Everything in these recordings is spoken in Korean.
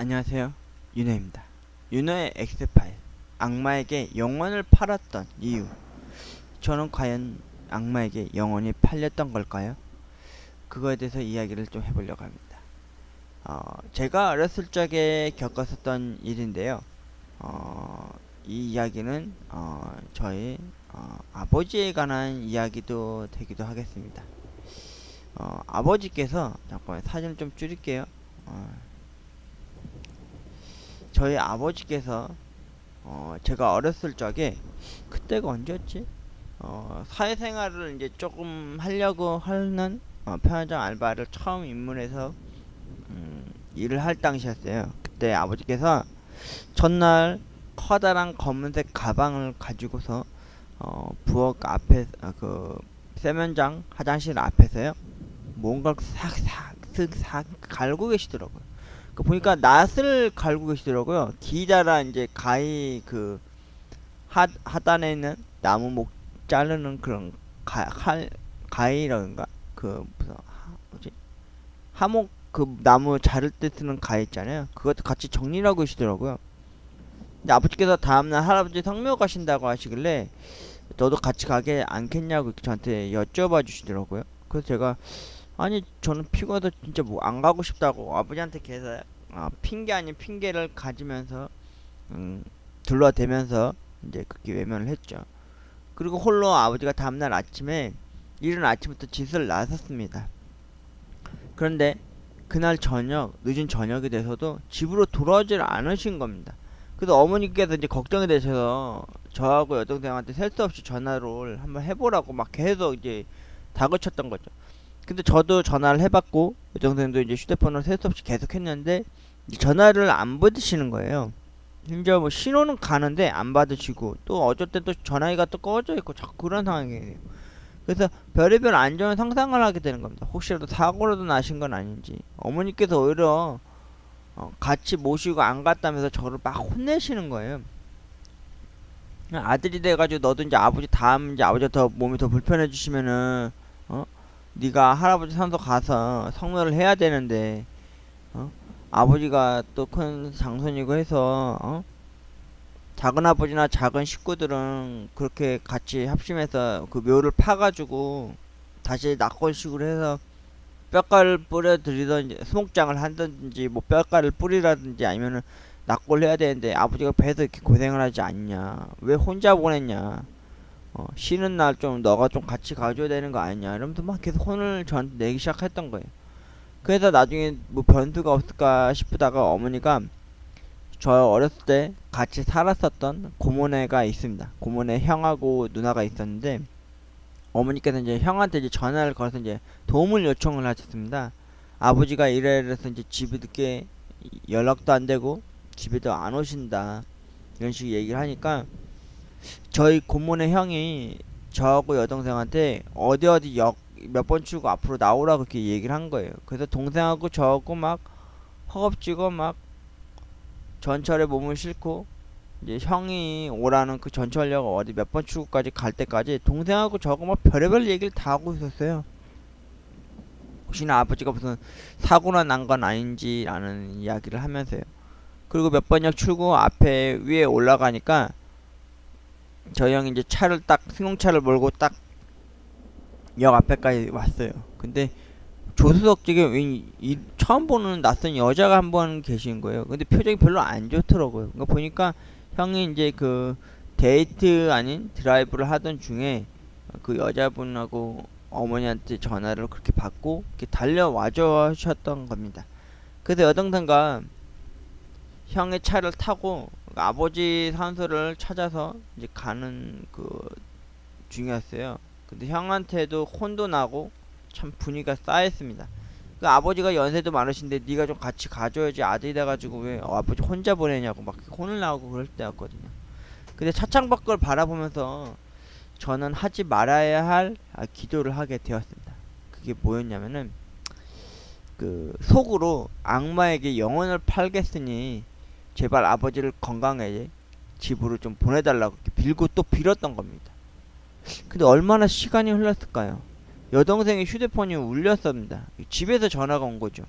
안녕하세요. 윤호입니다. 윤호의 엑스파일. 악마에게 영혼을 팔았던 이유. 저는 과연 악마에게 영혼이 팔렸던 걸까요? 그거에 대해서 이야기를 좀 해보려고 합니다. 어, 제가 어렸을 적에 겪었었던 일인데요. 어, 이 이야기는 어, 저희 어, 아버지에 관한 이야기도 되기도 하겠습니다. 어, 아버지께서 잠깐만 사진 좀 줄일게요. 어, 저희 아버지께서 어, 제가 어렸을 적에 그때가 언제였지? 어, 사회생활을 이제 조금 하려고 하는 어, 편의점 알바를 처음 입문해서 음, 일을 할 당시였어요. 그때 아버지께서 첫날 커다란 검은색 가방을 가지고서 어, 부엌 앞에 아, 그 세면장 화장실 앞에서요 뭔가 싹싹 갈고 계시더라고요. 그 보니까 낫을 갈고 계시더라고요. 기다란 이제 가위 그 하, 하단에 있는 나무 목 자르는 그런 가, 칼 가위라든가 그 무슨 하, 뭐지 하목 그 나무 자를 때 쓰는 가위 있잖아요. 그것도 같이 정리를 하고 계시더라고요. 근데 아버지께서 다음날 할아버지 성묘 가신다고 하시길래 너도 같이 가게 않겠냐고 저한테 여쭤봐 주시더라고요. 그래서 제가 아니 저는 피곤해서 진짜 뭐 안 가고 싶다고 아버지한테 계속 아, 핑계 아닌 핑계를 가지면서 음, 둘러대면서 이제 그렇게 외면을 했죠. 그리고 홀로 아버지가 다음날 아침에 이른 아침부터 짓을 나섰습니다. 그런데 그날 저녁 늦은 저녁이 돼서도 집으로 돌아오질 않으신 겁니다. 그래서 어머니께서 이제 걱정이 되셔서 저하고 여동생한테 셀 수 없이 전화를 한번 해보라고 막 계속 이제 다그쳤던 거죠. 근데 저도 전화를 해봤고 여동생도 이제 휴대폰을 셀수 없이 계속 했는데 이제 전화를 안 받으시는 거예요. 심지어 뭐 신호는 가는데 안 받으시고 또 어쩔 땐또 전화기가 또 꺼져 있고 자꾸 그런 상황이에요. 그래서 별의별 안 좋은 상상을 하게 되는 겁니다. 혹시라도 사고라도 나신 건 아닌지 어머니께서 오히려 어, 같이 모시고 안 갔다면서 저를 막 혼내시는 거예요. 아들이 돼가지고 너도 이제 아버지 다음 이제 아버지가 더 몸이 더 불편해지시면은 어 네가 할아버지 산소 가서 성묘를 해야 되는데 어? 아버지가 또 큰 장손이고 해서 어? 작은 아버지나 작은 식구들은 그렇게 같이 합심해서 그 묘를 파가지고 다시 낙골식으로 해서 뼈가를 뿌려드리든지 수목장을 한든지 뭐 뼈가를 뿌리라든지 아니면은 낙골 해야 되는데 아버지가 배에서 이렇게 고생을 하지 않냐? 왜 혼자 보냈냐 어, 쉬는 날 좀 너가 좀 같이 가줘야 되는 거 아니냐 이러면서 막 계속 혼을 저한테 내기 시작했던 거예요. 그래서 나중에 뭐 변수가 없을까 싶다가 어머니가 저 어렸을 때 같이 살았었던 고모네가 있습니다. 고모네 형하고 누나가 있었는데 어머니께서 이제 형한테 이제 전화를 걸어서 이제 도움을 요청을 하셨습니다. 아버지가 이래서 이제 집에 늦게 연락도 안 되고 집에도 안 오신다. 이런 식의 얘기를 하니까 저희 고모네 형이 저하고 여동생한테 어디 어디 역 몇 번 출구 앞으로 나오라고 그렇게 얘기를 한 거예요. 그래서 동생하고 저하고 막 허겁지겁 막 전철에 몸을 싣고 이제 형이 오라는 그 전철역 어디 몇 번 출구까지 갈 때까지 동생하고 저하고 막 별의별 얘기를 다 하고 있었어요. 혹시나 아버지가 무슨 사고나 난 건 아닌지라는 이야기를 하면서요. 그리고 몇 번역 출구 앞에 위에 올라가니까 저희 형이 이제 차를 딱 승용차를 몰고 딱 역 앞에까지 왔어요. 근데 조수석 쪽에 웬 이, 처음 보는 낯선 여자가 한 번 계신 거예요. 근데 표정이 별로 안 좋더라고요. 그러니까 보니까 형이 이제 그 데이트 아닌 드라이브를 하던 중에 그 여자분하고 어머니한테 전화를 그렇게 받고 이렇게 달려와줘 하셨던 겁니다. 그래서 여동생과 형의 차를 타고 아버지 산소를 찾아서 이제 가는 그 중이었어요. 근데 형한테도 혼도 나고 참 분위기가 싸했습니다. 그 아버지가 연세도 많으신데 네가 좀 같이 가줘야지 아들이 돼가지고 왜 어, 아버지 혼자 보내냐고 막 혼을 나오고 그럴 때였거든요. 근데 차창 밖을 바라보면서 저는 하지 말아야 할 아, 기도를 하게 되었습니다. 그게 뭐였냐면은 그 속으로 악마에게 영혼을 팔겠으니 제발 아버지를 건강하게 집으로 좀 보내달라고 빌고 또 빌었던 겁니다. 근데 얼마나 시간이 흘렀을까요? 여동생의 휴대폰이 울렸습니다. 집에서 전화가 온 거죠.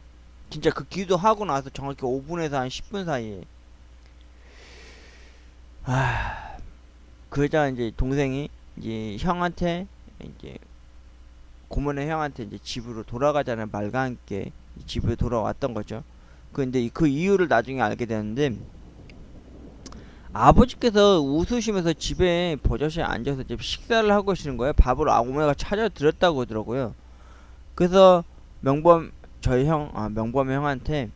진짜 그 기도하고 나서 정확히 5분에서 한 10분 사이에 아 그러자 이제 동생이 이제 형한테 이제 고모네 형한테 이제 집으로 돌아가자는 말과 함께 집에 돌아왔던 거죠. 근데 그 이유를 나중에 알게 되는데 아버지께서 웃으시면서 집에 버젓이 앉아서 이제 식사를 하고 계시는 거예요. 밥을 아오메가 찾아드렸다고 그러더라고요. 그래서 명범 저희 형, 아 명범 형한테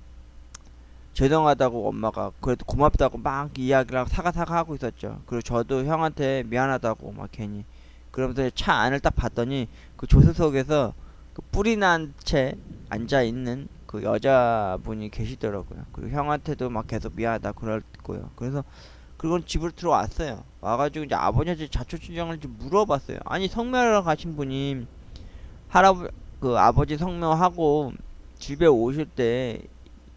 죄송하다고 엄마가 그래도 고맙다고 막 이야기를 사가사가 하고 있었죠. 그리고 저도 형한테 미안하다고 막 괜히 그러면서 차 안을 딱 봤더니 그 조수석에서 그 뿌리 난 채 앉아 있는 그 여자분이 계시더라고요. 그리고 형한테도 막 계속 미안하다 그랬고요. 그래서 그건 집으로 들어왔어요. 와가지고 이제 아버지한테 자초지종을 좀 물어봤어요. 아니 성묘하러 가신 분이 할아버 그 아버지 성묘하고 집에 오실 때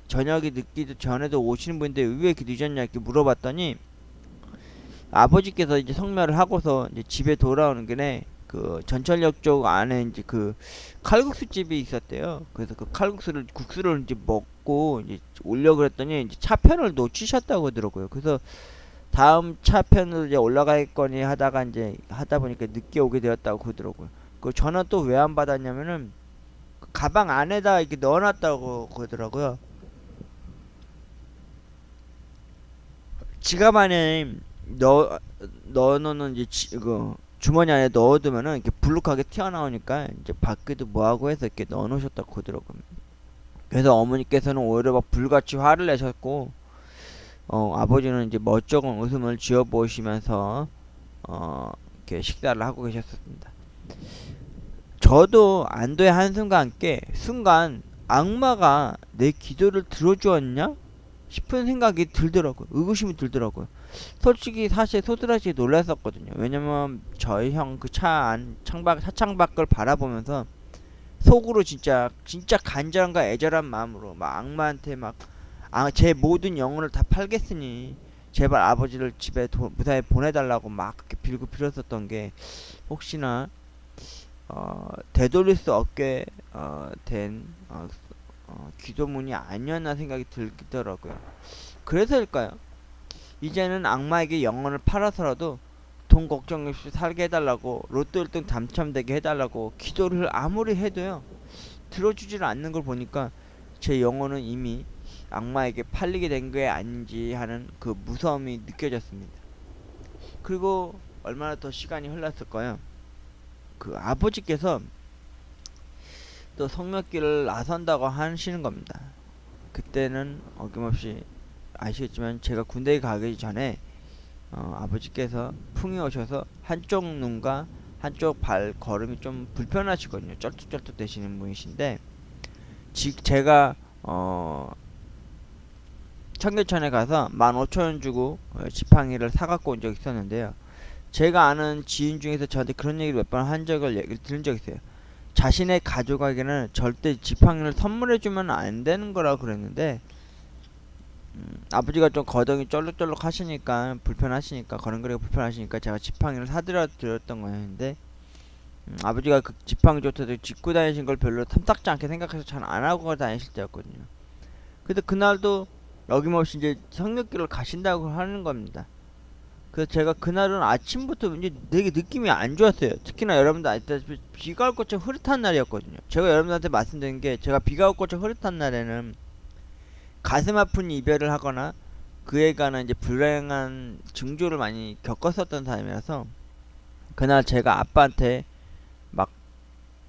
저녁이 늦기도 전에도 오시는 분인데 왜 이렇게 늦었냐 이렇게 물어봤더니 아버지께서 이제 성묘를 하고서 이제 집에 돌아오는 길에 그 전철역 쪽 안에 이제 그 칼국수 집이 있었대요. 그래서 그 칼국수를 국수를 이제 먹고 이제 오려 그랬더니 이제 차편을 놓치셨다고 하더라고요. 그래서 다음 차편으로 이제 올라가겠거니 하다가 이제 하다 보니까 늦게 오게 되었다고 그러더라고요. 그 전화 또 왜 안 받았냐면은 그 가방 안에다 이렇게 넣어놨다고 그러더라고요. 지갑 안에 넣어 넣어놓는 이제 지, 그 주머니 안에 넣어두면은 이렇게 불룩하게 튀어나오니까 이제 밖에도 뭐하고 해서 이렇게 넣어놓으셨다고 그러더라고요. 그래서 어머니께서는 오히려 막 불같이 화를 내셨고 어 아버지는 이제 멋쩍은 웃음을 지어 보시면서 어 이렇게 식사를 하고 계셨습니다. 저도 안도의 함께 순간 악마가 내 기도를 들어주었냐 싶은 생각이 들더라고요. 의구심이 들더라고요. 솔직히 사실 소드라시 놀랐었거든요. 왜냐면 저희 형 그 차 안 창밖 차창 밖을 바라보면서 속으로 진짜 진짜 간절함과 애절한 마음으로 막 악마한테 막 아, 제 모든 영혼을 다 팔겠으니 제발 아버지를 집에 도, 무사히 보내달라고 막 그렇게 빌고 빌었었던 게 혹시나 어, 되돌릴 수 없게 어, 된 어, 어, 기도문이 아니었나 생각이 들더라고요. 그래서일까요? 이제는 악마에게 영혼을 팔아서라도 돈 걱정 없이 살게 해달라고 로또 1등 당첨되게 해달라고 기도를 아무리 해도요 들어주질 않는 걸 보니까 제 영혼은 이미 악마에게 팔리게 된 게 아닌지 하는 그 무서움이 느껴졌습니다. 그리고 얼마나 더 시간이 흘렀을까요? 그 아버지께서 또 성묘길을 나선다고 하시는 겁니다. 그때는 어김없이 아시겠지만 제가 군대에 가기 전에 어, 아버지께서 풍이 오셔서 한쪽 눈과 한쪽 발 걸음이 좀 불편하시거든요. 쩔뚝쩔뚝 되시는 분이신데 지, 제가 어, 청계천에 가서 15,000원 주고 어, 지팡이를 사갖고 온 적이 있었는데요. 제가 아는 지인 중에서 저한테 그런 얘기를 몇 번 한 적을 얘기를 들은 적이 있어요. 자신의 가족에게는 절대 지팡이를 선물해주면 안 되는 거라고 그랬는데 음, 아버지가 좀 거덩이 쩔룩쩔룩 하시니까 불편하시니까 걸음걸이가 불편하시니까 제가 지팡이를 사드려 드렸던 거였는데 음, 아버지가 그 지팡이 좋다도 짚고 다니신 걸 별로 탐탁지 않게 생각해서 잘 안 하고 다니실 때였거든요. 근데 그날도 여김없이 이제 성역길을 가신다고 하는 겁니다. 그래서 제가 그날은 아침부터 이제 되게 느낌이 안 좋았어요. 특히나 여러분들 아시다시피 비가 올 것처럼 흐릿한 날이었거든요. 제가 여러분들한테 말씀드린 게 제가 비가 올 것처럼 흐릿한 날에는 가슴 아픈 이별을 하거나 그에 관한 이제 불행한 증조를 많이 겪었었던 사람이라서 그날 제가 아빠한테 막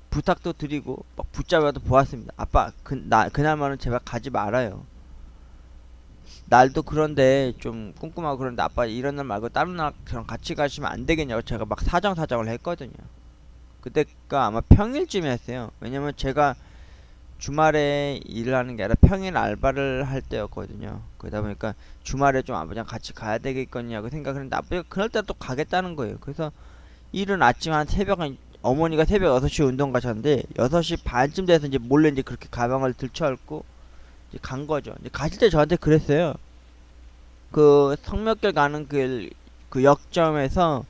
부탁도 드리고 막 붙잡아도 보았습니다. 아빠 그, 나, 그날만은 제발 가지 말아요. 날도 그런데 좀 꼼꼼하고 그런데 아빠 이런 날 말고 다른 날처럼 같이 가시면 안 되겠냐고 제가 막 사정 사정을 했거든요. 그때가 아마 평일쯤이었어요. 왜냐면 제가 주말에 일을 하는 게 아니라 평일 알바를 할 때였거든요. 그러다 보니까 주말에 좀 아버지랑 같이 가야 되겠거냐고 생각을 했는데 아버지가 그날 따라 또 가겠다는 거예요. 그래서 일은 아침 한 새벽 한 어머니가 새벽 6시 운동 가셨는데 6시 반쯤 돼서 이제 몰래 이제 그렇게 가방을 들쳐안고 간 거죠. 가실 때 저한테 그랬어요. 그 성묘길 가는 그, 그 역점에서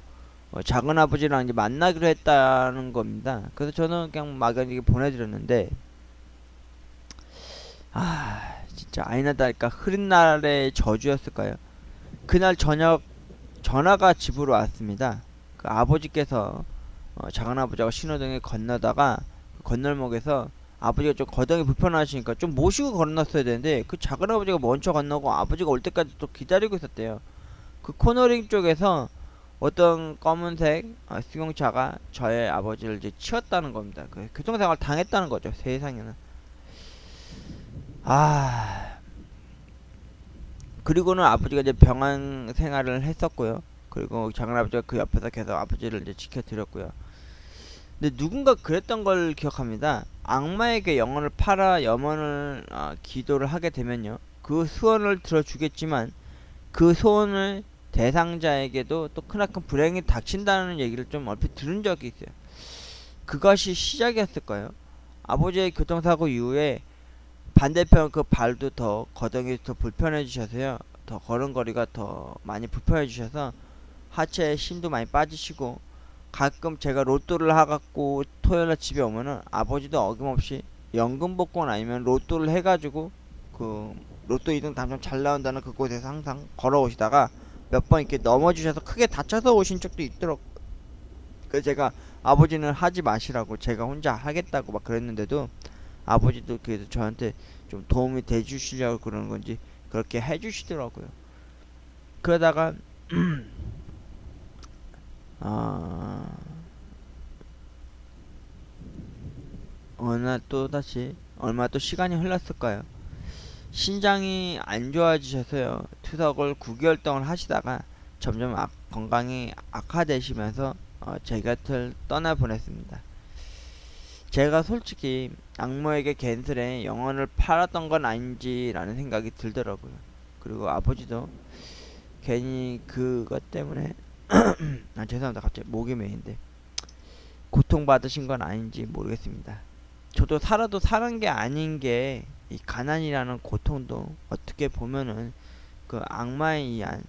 어, 작은 아버지랑 이제 만나기로 했다는 겁니다. 그래서 저는 그냥 막연히 보내드렸는데 아 진짜 아이나다니까 흐린 날의 저주였을까요? 그날 저녁 전화가 집으로 왔습니다. 그 아버지께서 어, 작은 아버지하고 신호등에 건너다가 그 건널목에서 아버지가 좀 거동이 불편하시니까 좀 모시고 건넜어야 되는데 그 작은 아버지가 먼저 건너고 아버지가 올 때까지 또 기다리고 있었대요. 그 코너링 쪽에서 어떤 검은색 어, 승용차가 저의 아버지를 이제 치웠다는 겁니다. 그 교통사고를 당했다는 거죠. 세상에는. 아 그리고는 아버지가 이제 병원 생활을 했었고요. 그리고 작은 아버지가 그 옆에서 계속 아버지를 이제 지켜드렸고요. 근데 누군가 그랬던 걸 기억합니다. 악마에게 영혼을 팔아 염원을 어, 기도를 하게 되면요. 그 소원을 들어주겠지만 그 소원을 대상자에게도 또 크나큰 불행이 닥친다는 얘기를 좀 얼핏 들은 적이 있어요. 그것이 시작이었을까요? 아버지의 교통사고 이후에 반대편 그 발도 더 거동이 더 불편해지셔서요. 더 걸음걸이가 더 많이 불편해지셔서 하체에 힘도 많이 빠지시고 가끔 제가 로또를 하갖고 토요일날 집에 오면은 아버지도 어김없이 연금 복권 아니면 로또를 해가지고 그 로또 2등 당첨 잘 나온다는 그곳에서 항상 걸어오시다가 몇 번 이렇게 넘어지셔서 크게 다쳐서 오신 적도 있더라고. 그 제가 아버지는 하지 마시라고 제가 혼자 하겠다고 막 그랬는데도 아버지도 그래도 저한테 좀 도움이 돼 주시려고 그러는 건지 그렇게 해 주시더라고요. 그러다가 아 어느 날또 다시 얼마 또 시간이 흘렀을까요? 신장이 안 좋아지셔서요. 투석을 9개월 동안 하시다가 점점 악- 건강이 악화되시면서 어, 제 곁을 떠나 보냈습니다. 제가 솔직히 악모에게 갠슬에 영혼을 팔았던 건 아닌지라는 생각이 들더라고요. 그리고 아버지도 괜히 그것 때문에 아 죄송합니다. 갑자기 목이 메인데 고통받으신 건 아닌지 모르겠습니다. 저도 살아도 사는 게 아닌 게 이 가난이라는 고통도 어떻게 보면은 그 악마에 의한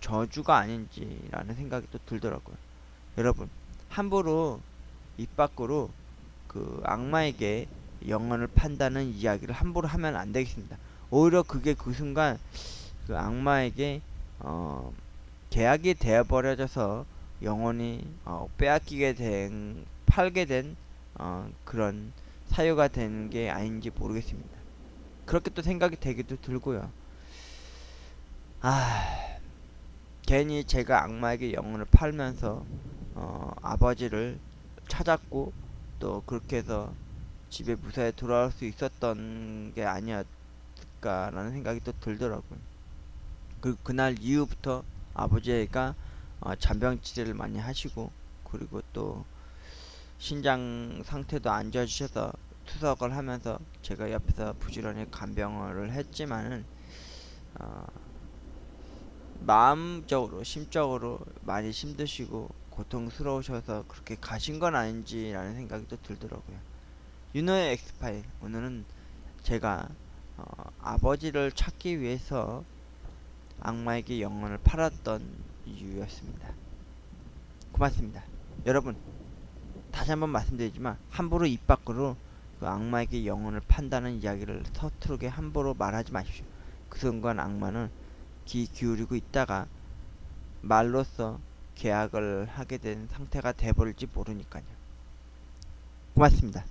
저주가 아닌지라는 생각이 또 들더라고요. 여러분 함부로 입 밖으로 그 악마에게 영혼을 판다는 이야기를 함부로 하면 안 되겠습니다. 오히려 그게 그 순간 그 악마에게 어 계약이 되어버려져서 영혼이 어 빼앗기게 된 팔게 된 어 그런 사유가 되는 게 아닌지 모르겠습니다. 그렇게 또 생각이 되기도 들고요. 아 괜히 제가 악마에게 영혼을 팔면서 어 아버지를 찾았고 또 그렇게 해서 집에 무사히 돌아올 수 있었던 게 아니었을까라는 생각이 또 들더라고요. 그 그날 이후부터 아버지가 어, 잔병 치료를 많이 하시고 그리고 또 신장 상태도 안 좋아지셔서 투석을 하면서 제가 옆에서 부지런히 간병을 했지만은 어, 마음적으로 심적으로 많이 힘드시고 고통스러우셔서 그렇게 가신 건 아닌지라는 생각이 또 들더라고요. 윤호의 엑스파일 오늘은 제가 어, 아버지를 찾기 위해서 악마에게 영혼을 팔았던 이유였습니다. 고맙습니다. 여러분 다시 한번 말씀드리지만 함부로 입 밖으로 그 악마에게 영혼을 판다는 이야기를 서투르게 함부로 말하지 마십시오. 그 순간 악마는 귀 기울이고 있다가 말로써 계약을 하게 된 상태가 돼버릴지 모르니까요. 고맙습니다.